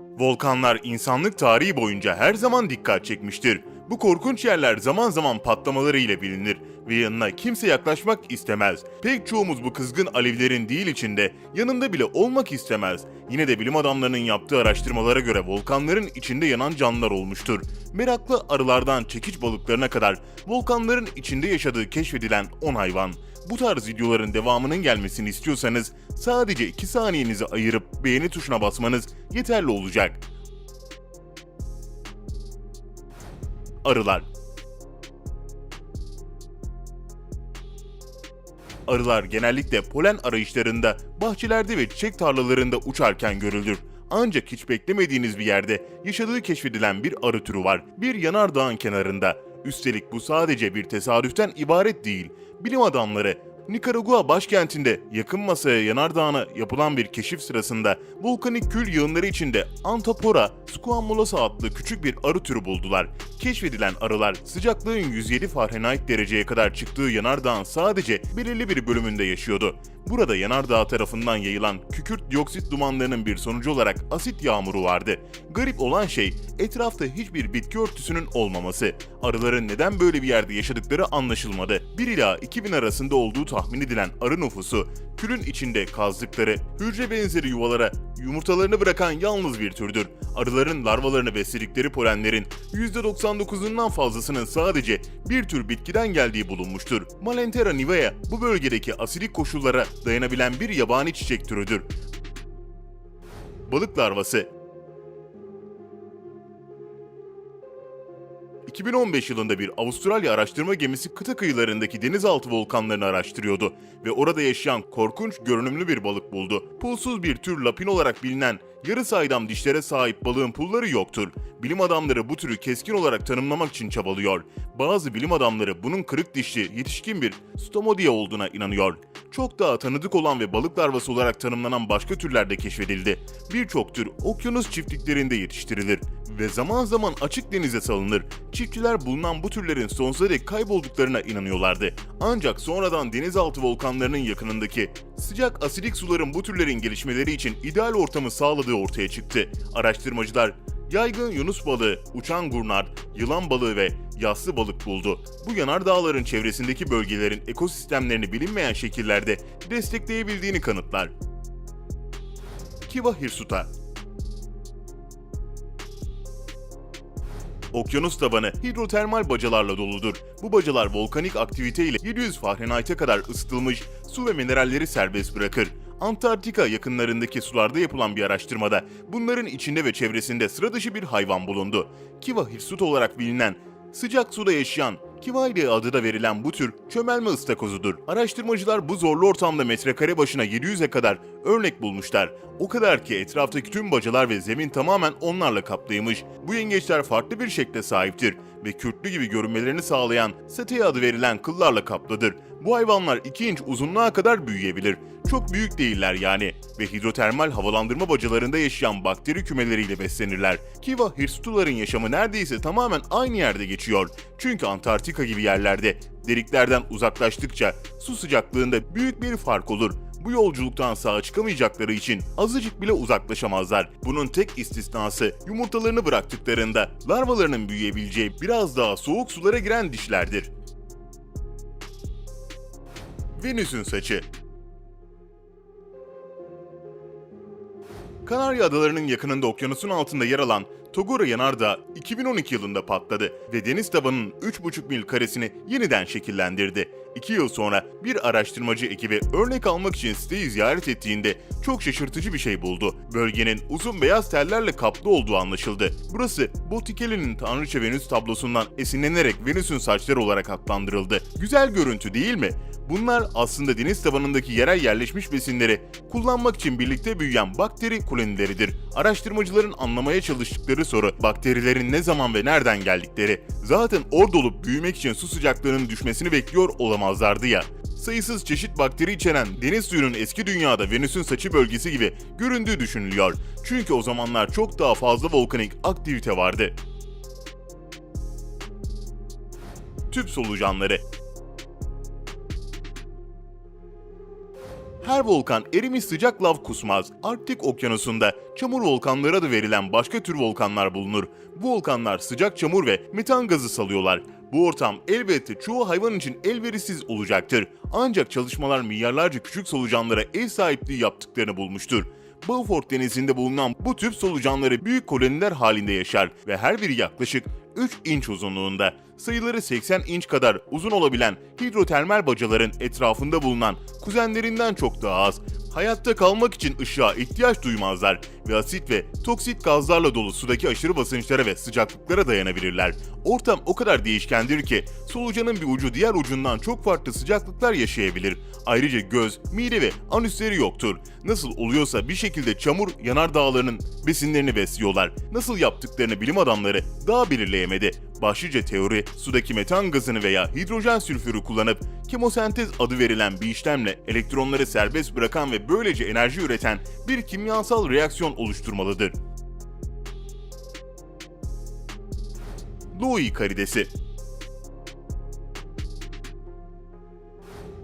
Volkanlar insanlık tarihi boyunca her zaman dikkat çekmiştir. Bu korkunç yerler zaman zaman patlamaları ile bilinir ve yanına kimse yaklaşmak istemez. Pek çoğumuz bu kızgın alevlerin değil içinde, yanında bile olmak istemez. Yine de bilim adamlarının yaptığı araştırmalara göre volkanların içinde yanan canlılar olmuştur. Meraklı arılardan çekiç balıklarına kadar volkanların içinde yaşadığı keşfedilen 10 hayvan. Bu tarz videoların devamının gelmesini istiyorsanız sadece 2 saniyenizi ayırıp beğeni tuşuna basmanız yeterli olacak. Arılar Arılar genellikle polen arayışlarında, bahçelerde ve çiçek tarlalarında uçarken görülür. Ancak hiç beklemediğiniz bir yerde yaşadığı keşfedilen bir arı türü var. Bir yanardağın kenarında. Üstelik bu sadece bir tesadüften ibaret değil. Bilim adamları Nikaragua başkentinde yakın masaya yanardağına yapılan bir keşif sırasında volkanik kül yığınları içinde Anthophora squamulosa adlı küçük bir arı türü buldular. Keşfedilen arılar sıcaklığın 107 Fahrenheit dereceye kadar çıktığı yanardağın sadece belirli bir bölümünde yaşıyordu. Burada yanardağ tarafından yayılan kükürt dioksit dumanlarının bir sonucu olarak asit yağmuru vardı. Garip olan şey etrafta hiçbir bitki örtüsünün olmaması. Arıların neden böyle bir yerde yaşadıkları anlaşılmadı. 1 ila 2000 arasında olduğu tahmin edilen arı nüfusu külün içinde kazdıkları hücre benzeri yuvalara yumurtalarını bırakan yalnız bir türdür. Arıların larvalarını besledikleri polenlerin %99'undan fazlasının sadece bir tür bitkiden geldiği bulunmuştur. Malentera nivea bu bölgedeki asidik koşullara dayanabilen bir yabani çiçek türüdür. Balık larvası 2015 yılında bir Avustralya araştırma gemisi kıta kıyılarındaki denizaltı volkanlarını araştırıyordu ve orada yaşayan korkunç görünümlü bir balık buldu. Pulsuz bir tür lapin olarak bilinen yarı saydam dişlere sahip balığın pulları yoktur. Bilim adamları bu türü keskin olarak tanımlamak için çabalıyor. Bazı bilim adamları bunun kırık dişli, yetişkin bir stomodia olduğuna inanıyor. Çok daha tanıdık olan ve balık larvası olarak tanımlanan başka türler de keşfedildi. Birçok tür okyanus çiftliklerinde yetiştirilir ve zaman zaman açık denize salınır. Çiftçiler bulunan bu türlerin sonsuza dek kaybolduklarına inanıyorlardı. Ancak sonradan denizaltı volkanlarının yakınındaki sıcak asidik suların bu türlerin gelişmeleri için ideal ortamı sağladığı ortaya çıktı. Araştırmacılar yaygın yunus balığı, uçan gurnard, yılan balığı ve yassı balık buldu. Bu yanardağların çevresindeki bölgelerin ekosistemlerini bilinmeyen şekillerde destekleyebildiğini kanıtlar. Kiva hirsuta Okyanus tabanı hidrotermal bacalarla doludur. Bu bacalar volkanik aktivite ile 700 Fahrenheit'e kadar ısıtılmış su ve mineralleri serbest bırakır. Antarktika yakınlarındaki sularda yapılan bir araştırmada bunların içinde ve çevresinde sıra dışı bir hayvan bulundu. Kiva hirsut olarak bilinen Sıcak suda yaşayan, Kivaili adı da verilen bu tür çömelme ıstakozudur. Araştırmacılar bu zorlu ortamda metrekare başına 700'e kadar örnek bulmuşlar. O kadar ki etraftaki tüm bacalar ve zemin tamamen onlarla kaplıymış. Bu yengeçler farklı bir şekle sahiptir ve kürklü gibi görünmelerini sağlayan sete adı verilen kıllarla kaplıdır. Bu hayvanlar 2 inç uzunluğa kadar büyüyebilir. Çok büyük değiller yani ve hidrotermal havalandırma bacalarında yaşayan bakteri kümeleriyle beslenirler. Kiva hirsutuların yaşamı neredeyse tamamen aynı yerde geçiyor. Çünkü Antarktika gibi yerlerde deliklerden uzaklaştıkça su sıcaklığında büyük bir fark olur. Bu yolculuktan sağ çıkamayacakları için azıcık bile uzaklaşamazlar. Bunun tek istisnası yumurtalarını bıraktıklarında larvalarının büyüyebileceği biraz daha soğuk sulara giren dişlerdir. Venüs'ün saçı Kanarya Adaları'nın yakınında okyanusun altında yer alan Togura Yanardağ 2012 yılında patladı ve deniz tabanının 3,5 mil karesini yeniden şekillendirdi. 2 yıl sonra bir araştırmacı ekibi örnek almak için siteyi ziyaret ettiğinde çok şaşırtıcı bir şey buldu. Bölgenin uzun beyaz tellerle kaplı olduğu anlaşıldı. Burası Botticelli'nin Tanrıça Venüs tablosundan esinlenerek Venüs'ün saçları olarak adlandırıldı. Güzel görüntü değil mi? Bunlar aslında deniz tabanındaki yerel yerleşmiş besinleri kullanmak için birlikte büyüyen bakteri kolonileridir. Araştırmacıların anlamaya çalıştıkları soru bakterilerin ne zaman ve nereden geldikleri. Zaten orada olup büyümek için su sıcaklığının düşmesini bekliyor olamazlardı ya. Sayısız çeşit bakteri içeren deniz suyunun eski dünyada Venüs'ün saçı bölgesi gibi göründüğü düşünülüyor. Çünkü o zamanlar çok daha fazla volkanik aktivite vardı. Tüp solucanları Her volkan erimiş sıcak lav kusmaz. Arktik okyanusunda çamur volkanları adı verilen başka tür volkanlar bulunur. Bu volkanlar sıcak çamur ve metan gazı salıyorlar. Bu ortam elbette çoğu hayvan için elverişsiz olacaktır. Ancak çalışmalar milyarlarca küçük solucanlara ev sahipliği yaptıklarını bulmuştur. Beaufort denizinde bulunan bu tüp solucanları büyük koloniler halinde yaşar ve her biri yaklaşık 3 inç uzunluğunda. Sayıları 80 inç kadar uzun olabilen hidrotermal bacaların etrafında bulunan kuzenlerinden çok daha az. Hayatta kalmak için ışığa ihtiyaç duymazlar ve asit ve toksit gazlarla dolu sudaki aşırı basınçlara ve sıcaklıklara dayanabilirler. Ortam o kadar değişkendir ki solucanın bir ucu diğer ucundan çok farklı sıcaklıklar yaşayabilir. Ayrıca göz, mide ve anüsleri yoktur. Nasıl oluyorsa bir şekilde çamur yanardağlarının besinlerini besliyorlar. Nasıl yaptıklarını bilim adamları daha belirleyemedi. Başlıca teori sudaki metan gazını veya hidrojen sülfürü kullanıp kemosentez adı verilen bir işlemle elektronları serbest bırakan ve böylece enerji üreten bir kimyasal reaksiyon oluşturmalıdır. Louis karidesi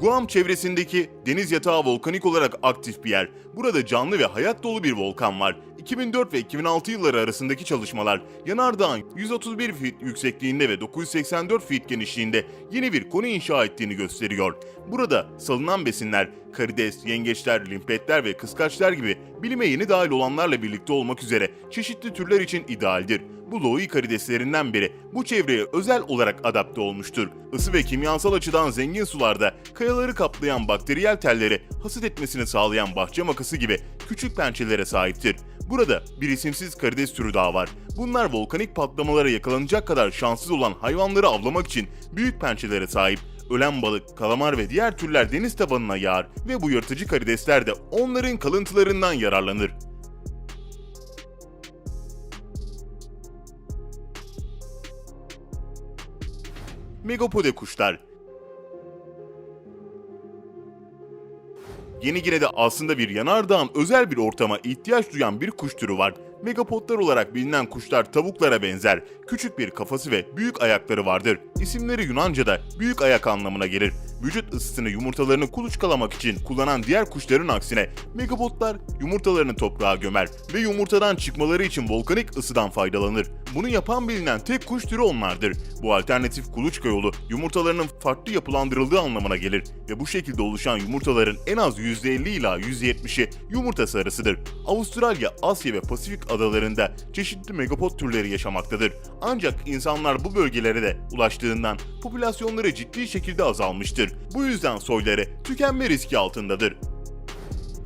Guam çevresindeki deniz yatağı volkanik olarak aktif bir yer. Burada canlı ve hayat dolu bir volkan var. 2004 ve 2006 yılları arasındaki çalışmalar yanardağın 131 feet yüksekliğinde ve 984 feet genişliğinde yeni bir konu inşa ettiğini gösteriyor. Burada salınan besinler, karides, yengeçler, limpetler ve kıskaçlar gibi bilime yeni dahil olanlarla birlikte olmak üzere çeşitli türler için idealdir. Bu Louis karideslerinden biri bu çevreye özel olarak adapte olmuştur. Isı ve kimyasal açıdan zengin sularda kayaları kaplayan bakteriyel telleri hasat etmesini sağlayan bahçe makası gibi küçük pençelere sahiptir. Burada bir isimsiz karides türü daha var. Bunlar volkanik patlamalara yakalanacak kadar şanssız olan hayvanları avlamak için büyük pençelere sahip. Ölen balık, kalamar ve diğer türler deniz tabanına yağar ve bu yırtıcı karidesler de onların kalıntılarından yararlanır. Megapode kuşlar. Yeni Gine'de aslında bir yanardağın özel bir ortama ihtiyaç duyan bir kuş türü var. Megapodlar olarak bilinen kuşlar tavuklara benzer. Küçük bir kafası ve büyük ayakları vardır. İsimleri Yunanca'da büyük ayak anlamına gelir. Vücut ısısını yumurtalarını kuluçkalamak için kullanan diğer kuşların aksine megapodlar yumurtalarını toprağa gömer ve yumurtadan çıkmaları için volkanik ısıdan faydalanır. Bunu yapan bilinen tek kuş türü onlardır. Bu alternatif kuluçka yolu yumurtalarının farklı yapılandırıldığı anlamına gelir ve bu şekilde oluşan yumurtaların en az %50 ila %70'i yumurta sarısıdır. Avustralya, Asya ve Pasifik adalarında çeşitli megapod türleri yaşamaktadır. Ancak insanlar bu bölgelere de ulaştığından popülasyonları ciddi şekilde azalmıştır. Bu yüzden soyları tükenme riski altındadır.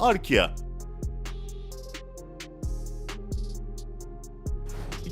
Arkea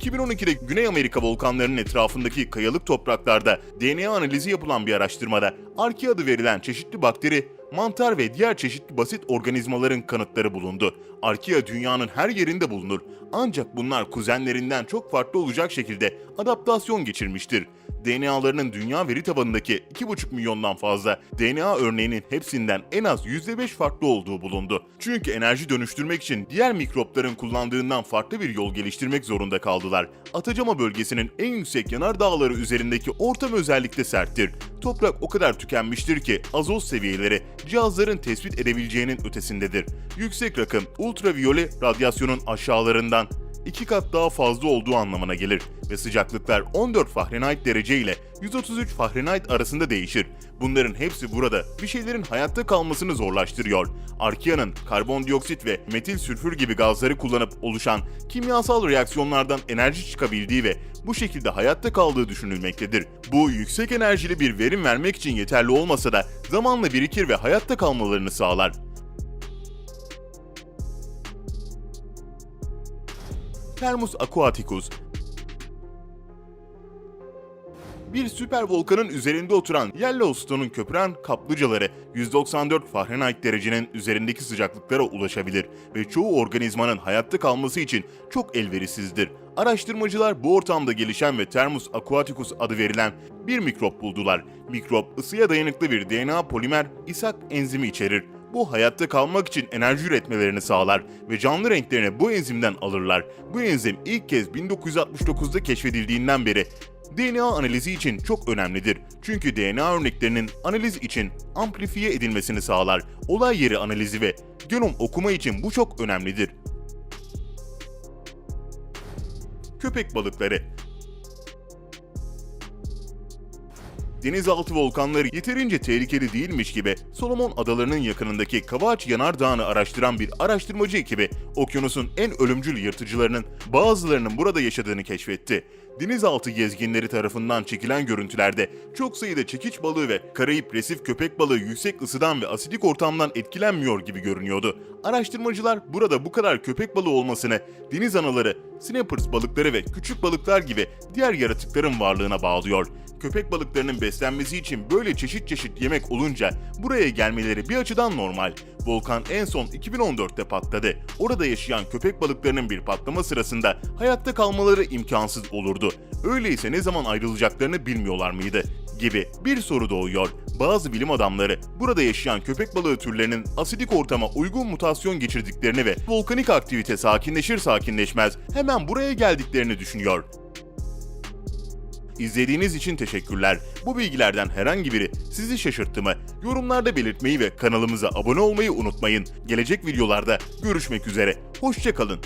2012'de Güney Amerika volkanlarının etrafındaki kayalık topraklarda DNA analizi yapılan bir araştırmada Archaea adı verilen çeşitli bakteri, mantar ve diğer çeşitli basit organizmaların kanıtları bulundu. Archaea dünyanın her yerinde bulunur. Ancak bunlar kuzenlerinden çok farklı olacak şekilde adaptasyon geçirmiştir. DNA'larının dünya veri tabanındaki 2,5 milyondan fazla DNA örneğinin hepsinden en az %5 farklı olduğu bulundu. Çünkü enerji dönüştürmek için diğer mikropların kullandığından farklı bir yol geliştirmek zorunda kaldılar. Atacama bölgesinin en yüksek yanardağları üzerindeki ortam özellikle serttir. Toprak o kadar tükenmiştir ki azot seviyeleri cihazların tespit edebileceğinin ötesindedir. Yüksek rakım ultraviyole radyasyonun aşağılarından iki kat daha fazla olduğu anlamına gelir ve sıcaklıklar 14 Fahrenheit derece ile 133 Fahrenheit arasında değişir. Bunların hepsi burada bir şeylerin hayatta kalmasını zorlaştırıyor. Arkea'nın karbondioksit ve metil sülfür gibi gazları kullanıp oluşan kimyasal reaksiyonlardan enerji çıkabildiği ve bu şekilde hayatta kaldığı düşünülmektedir. Bu yüksek enerjili bir verim vermek için yeterli olmasa da zamanla birikir ve hayatta kalmalarını sağlar. Thermus aquaticus bir süper volkanın üzerinde oturan Yellowstone'un köpüren kaplıcaları 194 Fahrenheit derecenin üzerindeki sıcaklıklara ulaşabilir ve çoğu organizmanın hayatta kalması için çok elverişsizdir. Araştırmacılar bu ortamda gelişen ve Thermus aquaticus adı verilen bir mikrop buldular. Mikrop ısıya dayanıklı bir DNA polimer isak enzimi içerir. Bu hayatta kalmak için enerji üretmelerini sağlar ve canlı renklerini bu enzimden alırlar. Bu enzim ilk kez 1969'da keşfedildiğinden beri DNA analizi için çok önemlidir. Çünkü DNA örneklerinin analiz için amplifiye edilmesini sağlar. Olay yeri analizi ve genom okuma için bu çok önemlidir. Köpek balıkları denizaltı volkanları yeterince tehlikeli değilmiş gibi Solomon Adaları'nın yakınındaki Kavaç Yanardağı'nı araştıran bir araştırmacı ekibi okyanusun en ölümcül yırtıcılarının bazılarının burada yaşadığını keşfetti. Denizaltı gezginleri tarafından çekilen görüntülerde çok sayıda çekiç balığı ve Karayip resif köpek balığı yüksek ısıdan ve asidik ortamdan etkilenmiyor gibi görünüyordu. Araştırmacılar burada bu kadar köpek balığı olmasını deniz anaları, snappers balıkları ve küçük balıklar gibi diğer yaratıkların varlığına bağlıyor. Köpek balıklarının beslenmesi için böyle çeşit çeşit yemek olunca buraya gelmeleri bir açıdan normal. Volkan en son 2014'te patladı. Orada yaşayan köpek balıklarının bir patlama sırasında hayatta kalmaları imkansız olurdu. Öyleyse ne zaman ayrılacaklarını bilmiyorlar mıydı? Gibi bir soru doğuyor. Bazı bilim adamları burada yaşayan köpek balığı türlerinin asidik ortama uygun mutasyon geçirdiklerini ve volkanik aktivite sakinleşir sakinleşmez hemen buraya geldiklerini düşünüyor. İzlediğiniz için teşekkürler. Bu bilgilerden herhangi biri sizi şaşırttı mı? Yorumlarda belirtmeyi ve kanalımıza abone olmayı unutmayın. Gelecek videolarda görüşmek üzere. Hoşçakalın.